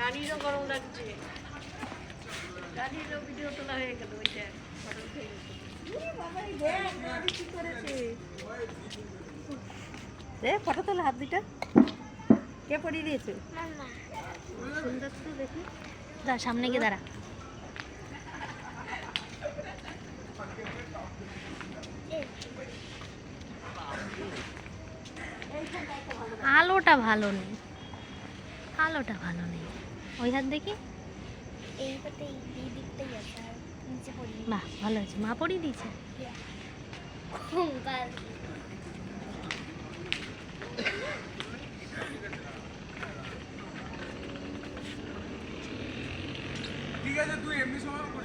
রানীরও গরম লাগছে। রানীরও ভিডিও তোলা হয়ে গেল ওইটা ফটো রে তোলা হাত দুইটা। কে পরিয়ে দিয়েছে? সুন্দর তো দেখি। দা সামনে গিয়ে দাঁড়া। আলোটা ভালো নেই। আলোটা ভালো নেই। ওই হাত দেখি। বাহ, ভালো আছে মা পড়িয়ে দিয়েছে। ঠিক আছে তুই এমনি সময় করিস।